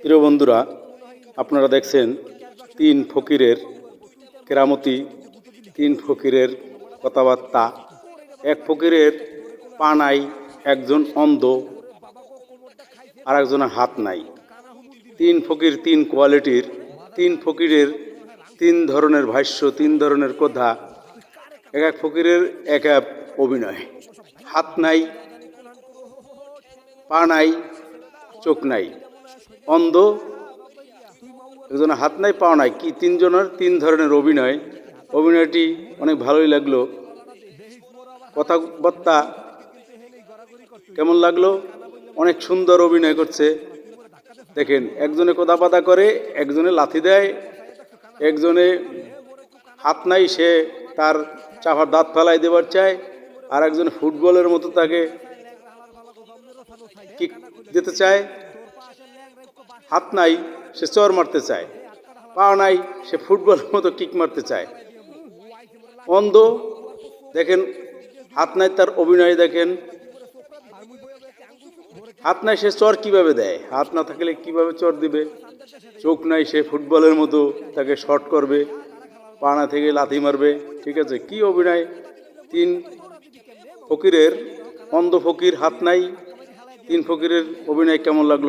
প্রিয় বন্ধুরা, আপনারা দেখছেন তিন ফকিরের কেরামতি, তিন ফকিরের কথাবার্তা। এক ফকিরের পা নাই, একজন অন্ধ আর একজনের হাত নাই। তিন ফকির তিন কোয়ালিটির, তিন ফকিরের তিন ধরনের ভাষ্য, তিন ধরনের কথা। এক এক ফকিরের এক এক অভিনয়। হাত নাই, পা নাই, চোখ নাই। অন্ধ, একজনের হাত নাই, পাও নাই, কি তিনজনের তিন ধরনের অভিনয়। অভিনয়টি অনেক ভালোই লাগল। কথাবার্তা কেমন লাগল? অনেক সুন্দর অভিনয় করছে। দেখেন, একজনে কোদা পাতা করে, একজনে লাথি দেয়, একজনে হাত নাই, সে তার চাপার দাঁত ফেলাই দেবার চায় আর একজন ফুটবলের মতো তাকে কিক দিতে চায়। হাত নাই, সে চর মারতে চায়। পা নাই, সে ফুটবলের মতো কিক মারতে চায়। অন্ধ, দেখেন, হাত নাই তার অভিনয় দেখেন। হাত নাই, সে চর কীভাবে দেয়? হাত না থাকলে কীভাবে চর দিবে? চোখ নাই, সে ফুটবলের মতো তাকে শর্ট করবে। পানা থেকে লাথি মারবে। ঠিক আছে, কি অভিনয়? তিন, ফকিরের, অন্ধ ফকির, হাত নাই। তিন ফকিরের অভিনয় কেমন লাগল